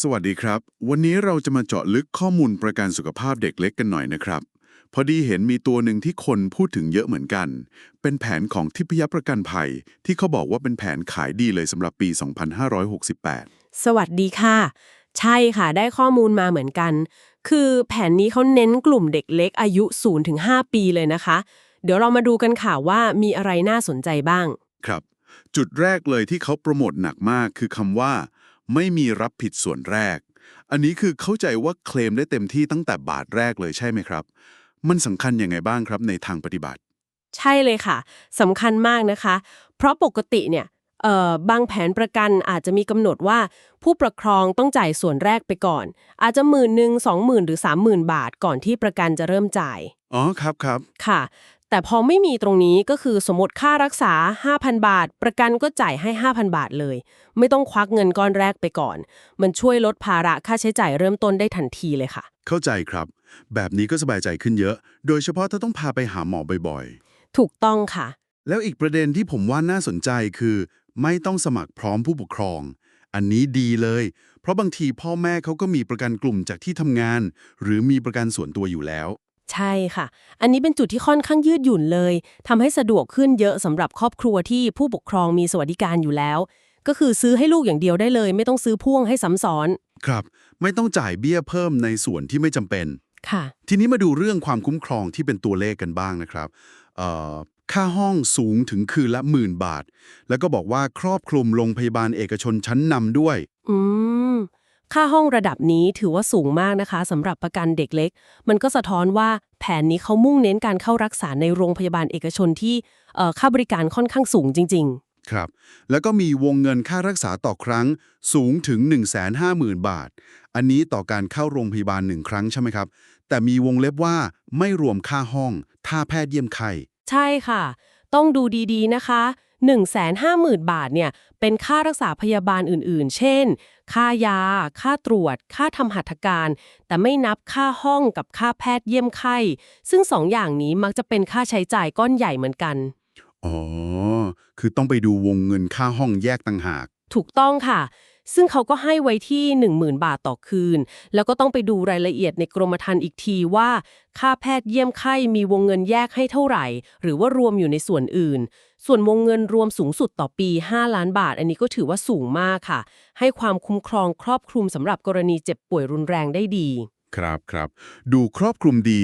สวัสดีครับ วันนี้เราจะมาเจาะลึกข้อมูลประกันสุขภาพเด็กเล็กกันหน่อยนะครับ พอดีเห็นมีตัวหนึ่งที่คนพูดถึงเยอะเหมือนกัน เป็นแผนของทิพยประกันภัย ที่เขาบอกว่าเป็นแผนขายดีเลยสำหรับปี 2568 สวัสดีค่ะ ใช่ค่ะ ได้ข้อมูลมาเหมือนกัน คือแผนนี้เขาเน้นกลุ่มเด็กเล็กอายุ 0-5 ปีเลยนะคะ เดี๋ยวเรามาดูกันค่ะว่ามีอะไรน่าสนใจบ้าง ครับ จุดแรกเลยที่เขาโปรโมทหนักมากคือคำว่า ไม่มีรับผิดส่วนแรก อันนี้คือเข้าใจว่าเคลมได้เต็มที่ตั้งแต่บาทแรกเลยใช่ไหมครับ มันสำคัญยังไงบ้างครับในทางปฏิบัติ ใช่เลยค่ะสำคัญมากนะคะ เพราะปกติเนี่ยเอ่อบางแผนประกันอาจจะมีกำหนดว่า ผู้ปกครองต้องจ่ายส่วนแรกไปก่อน อาจจะหมื่นหนึ่งสองหมื่นหรือสามหมื่นบาทก่อนที่ประกันจะเริ่มจ่าย อ๋อครับครับค่ะ แต่พอไม่มีตรงนี้ก็คือสมมติค่ารักษา 5,000 บาท ประกันก็จ่ายให้ 5,000 บาทเลย ไม่ต้องควักเงินก้อนแรกไปก่อน มันช่วยลดภาระค่าใช้จ่ายเริ่มต้นได้ทันทีเลยค่ะ เข้าใจครับ แบบนี้ก็สบายใจขึ้นเยอะ โดยเฉพาะถ้าต้องพาไปหาหมอบ่อยถูกต้องค่ะๆแล้วอีกประเด็นที่ผมว่าน่าสนใจคือ ไม่ต้องสมัครพร้อมผู้ปกครอง อันนี้ดีเลย เพราะบางทีพ่อแม่เขาก็มีประกันกลุ่มจากที่ทำงาน หรือมีประกันส่วนตัวอยู่แล้ว ใช่ค่ะ อันนี้เป็นจุดที่ค่อนข้างยืดหยุ่นเลยทำให้สะดวกขึ้นเยอะสำหรับครอบครัวที่ผู้ปกครองมีสวัสดิการอยู่แล้ว ก็คือซื้อให้ลูกอย่างเดียวได้เลย ไม่ต้องซื้อพ่วงให้ซ้ำซ้อน ครับ ไม่ต้องจ่ายเบี้ยเพิ่มในส่วนที่ไม่จำเป็นค่ะ ทีนี้มาดูเรื่องความคุ้มครองที่เป็นตัวเลขกันบ้างนะครับเอ่อค่าห้องสูงถึงคืนละหมื่นบาท แล้วก็บอกว่าครอบคลุมโรงพยาบาลเอกชนชั้นนำด้วย อืม ค่าห้องระดับนี้ถือว่าสูงมากนะคะสำหรับประกันเด็กเล็ก มันก็สะท้อนว่าแผนนี้เขามุ่งเน้นการเข้ารักษาในโรงพยาบาลเอกชนที่เอ่อค่าบริการค่อนข้างสูงจริงครับ แล้วก็มีวงเงินค่ารักษาต่อครั้งสูงถึง 150,000 บาท อันนี้ต่อการเข้าโรงพยาบาลหนึ่งครั้งใช่ไหมครับ แต่มีวงเล็บว่าไม่รวมค่าห้องถ้าแพทย์เยี่ยมไข้ๆใช่ค่ะ ต้องดูดีๆนะคะ150,000 บาทเนี่ยเป็นค่ารักษาพยาบาลอื่นๆ เช่น ค่ายา ค่าตรวจ ค่าทำหัตถการ แต่ไม่นับค่าห้องกับค่าแพทย์เยี่ยมไข้ ซึ่งสองอย่างนี้มักจะเป็นค่าใช้จ่ายก้อนใหญ่เหมือนกัน อ๋อ คือต้องไปดูวงเงินค่าห้องแยกต่างหาก ถูกต้องค่ะ ซึ่งเขาก็ให้ไว้ที่ 10,000 บาทต่อคืน แล้วก็ต้องไปดูรายละเอียดในกรมธรรม์อีกทีว่า ค่าแพทย์เยี่ยมไข้มีวงเงินแยกให้เท่าไหร่ หรือว่ารวมอยู่ในส่วนอื่น ส่วนวงเงินรวมสูงสุดต่อปี 5 ล้านบาท อันนี้ก็ถือว่าสูงมากค่ะ ให้ความคุ้มครองครอบคลุมสำหรับกรณีเจ็บป่วยรุนแรงได้ดี ครับครับ ดูครอบคลุมดี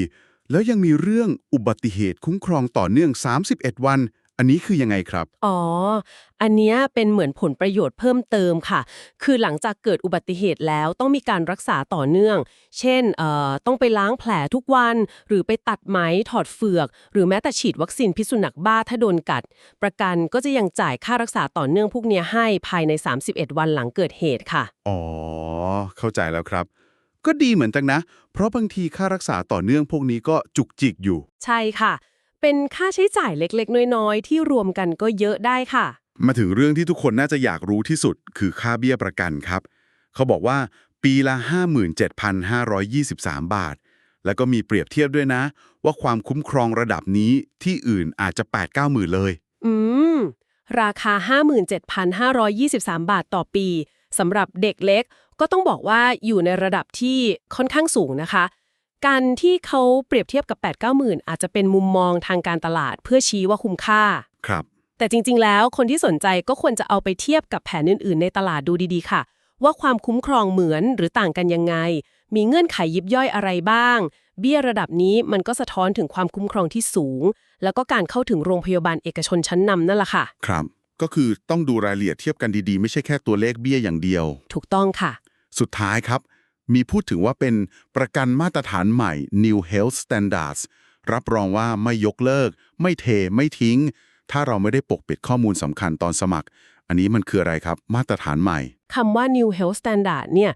แล้วยังมีเรื่องอุบัติเหตุคุ้มครองต่อเนื่อง 31 วัน อันนี้คือยังไงครับ อ๋อ อันเนี้ยเป็นเหมือนผลประโยชน์เพิ่มเติมค่ะ คือหลังจากเกิดอุบัติเหตุแล้วต้องมีการรักษาต่อเนื่อง เช่นเอ่อต้องไปล้างแผลทุกวัน หรือไปตัดไหมถอดเฟือก หรือแม้แต่ฉีดวัคซีนพิษสุนัขบ้าถ้าโดนกัด ประกันก็จะยังจ่ายค่ารักษาต่อเนื่องพวกเนี้ยให้ภายใน 31 วันหลังเกิดเหตุค่ะ อ๋อ เข้าใจแล้วครับ ก็ดีเหมือนกันนะ เพราะบางทีค่ารักษาต่อเนื่องพวกนี้ก็จุกจิกอยู่ ใช่ค่ะ เป็นค่าใช้จ่ายเล็กๆ น้อยๆ ที่รวมกันก็เยอะได้ค่ะ มาถึงเรื่องที่ทุกคนน่าจะอยากรู้ที่สุด คือค่าเบี้ยประกันครับ เขาบอกว่าปีละ 57,523 บาท แล้วก็มีเปรียบเทียบด้วยนะ ว่าความคุ้มครองระดับนี้ที่อื่นอาจจะ 8-9 หมื่นเลย อืม ราคา 57,523 บาทต่อปีสำหรับเด็กเล็กก็ต้องบอกว่าอยู่ในระดับที่ค่อนข้างสูงนะคะ การที่เขาเปรียบเทียบกับ 8 9 0 0 0อาจจะเป็นมุมมองทางการตลาดเพื่อชี้ว่าคุ้มค่า ครับ แต่จริง ๆ แล้วคนที่สนใจก็ควรจะเอาไปเทียบกับแผนอื่น ๆ ในตลาดดูดีๆ ค่ะ ว่าความคุ้มครองเหมือนหรือต่างกันยังไง มีเงื่อนไขยิบย่อยอะไรบ้าง เบี้ยระดับนี้มันก็สะท้อนถึงความคุ้มครองที่สูง แล้วก็การเข้าถึงโรงพยาบาลเอกชนชั้นนำนั่นแหละค่ะ ครับ ก็คือต้องดูรายละเอียดเทียบกันดีๆ ไม่ใช่แค่ตัวเลขเบี้ยอย่างเดียว ถูกต้องค่ะ สุดท้ายครับ มีพูดถึงว่าเป็นประกันมาตรฐานใหม่ New Health Standards รับรองว่าไม่ยกเลิก ไม่เทไม่ทิ้ง ถ้าเราไม่ได้ปกปิดข้อมูลสำคัญตอนสมัคร อันนี้มันคืออะไรครับ มาตรฐานใหม่คำว่า New Health Standard เนี่ย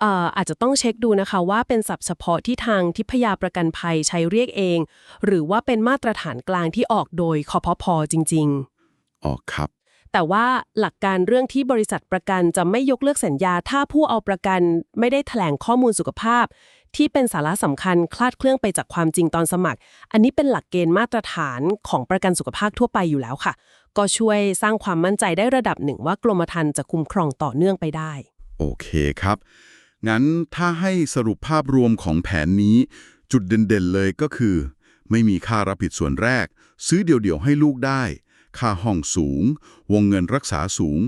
เอ่ออาจจะต้องเช็คดูนะคะว่าเป็นศัพท์เฉพาะที่ทางทิพยาประกันภัยใช้เรียกเอง หรือว่าเป็นมาตรฐานกลางที่ออกโดยคอพพจริง ๆอ๋อครับ แต่ว่าหลักการเรื่องที่บริษัทประกันจะไม่ยกเลิกสัญญา ถ้าผู้เอาประกันไม่ได้แถลงข้อมูลสุขภาพ ที่เป็นสาระสำคัญคลาดเคลื่องไปจากความจริงตอนสมัคร อันนี้เป็นหลักเกณฑ์มาตรฐานของประกันสุขภาพทั่วไปอยู่แล้วค่ะ ก็ช่วยสร้างความมั่นใจได้ระดับหนึ่งว่ากรมธรรม์จะคุ้มครองต่อเนื่องไปได้โโอเคครับ งั้นถ้าให้สรุปภาพรวมของแผนนี้ จุดเด่นๆเลยก็คือ ไม่มีค่ารับผิดส่วนแรก ซื้อเดี่ยวๆให้ลูกได้ ค่าห้องสูง วงเงินรักษาสูง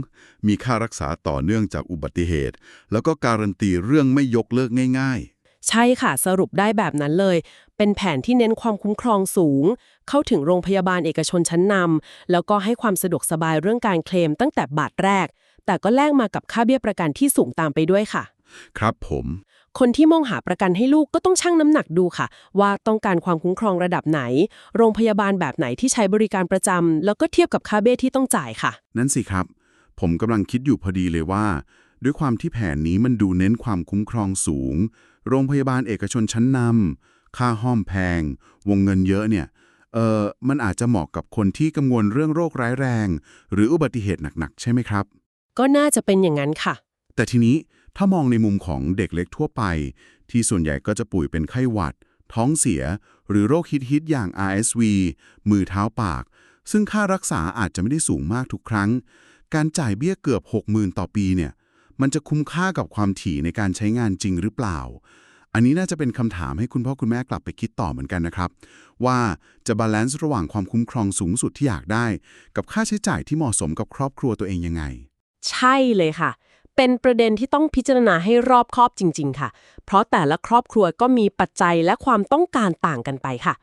มีค่ารักษาต่อเนื่องจากอุบัติเหตุ แล้วก็การันตีเรื่องไม่ยกเลิกง่ายใช่ค่ะ สรุปได้แบบนั้นเลย เป็นแผนที่เน้นความคุ้มครองสูง เข้าถึงโรงพยาบาลเอกชนชั้นนำแล้วก็ให้ความสะดวกสบายเรื่องการเคลมตั้งแต่บาทแรก แต่ก็แลกมากับค่าเบี้ยประกันที่สูงตามไปด้วยค่ะๆครับผม คนที่มองหาประกันให้ลูกก็ต้องชั่งน้ำหนักดูค่ะ ว่าต้องการความคุ้มครองระดับไหน โรงพยาบาลแบบไหนที่ใช้บริการประจำแล้วก็เทียบกับค่าเบี้ยที่ต้องจ่ายค่ะ นั่นสิครับ ผมกำลังคิดอยู่พอดีเลยว่า ด้วยความที่แผนนี้มันดูเน้นความคุ้มครองสูง โรงพยาบาลเอกชนชั้นนำค่าห้อมแพง วงเงินเยอะเนี่ยเออมันอาจจะเหมาะกับคนที่กังวลเรื่องโรคร้ายแรง หรืออุบัติเหตุหนักๆ ใช่ไหมครับ ก็น่าจะเป็นอย่างนั้นค่ะ แต่ทีนี้ ถ้ามองในมุมของเด็กเล็กทั่วไป ที่ส่วนใหญ่ก็จะป่วยเป็นไข้หวัด ท้องเสีย หรือโรคฮิตๆอย่าง RSV มือเท้าปาก ซึ่งค่ารักษาอาจจะไม่ได้สูงมากทุกครั้ง การจ่ายเบี้ยเกือบ 60,000 ต่อปีเนี่ย มันจะคุ้มค่ากับความถี่ในการใช้งานจริงหรือเปล่า อันนี้น่าจะเป็นคำถามให้คุณพ่อคุณแม่กลับไปคิดต่อเหมือนกันนะครับ ว่าจะบาลานซ์ระหว่างความคุ้มครองสูงสุดที่อยากได้ กับค่าใช้จ่ายที่เหมาะสมกับครอบครัวตัวเองยังไง ใช่เลยค่ะ เป็นประเด็นที่ต้องพิจารณาให้รอบคอบจริง ๆ ค่ะ เพราะแต่ละครอบครัวก็มีปัจจัยและความต้องการต่างกันไปค่ะ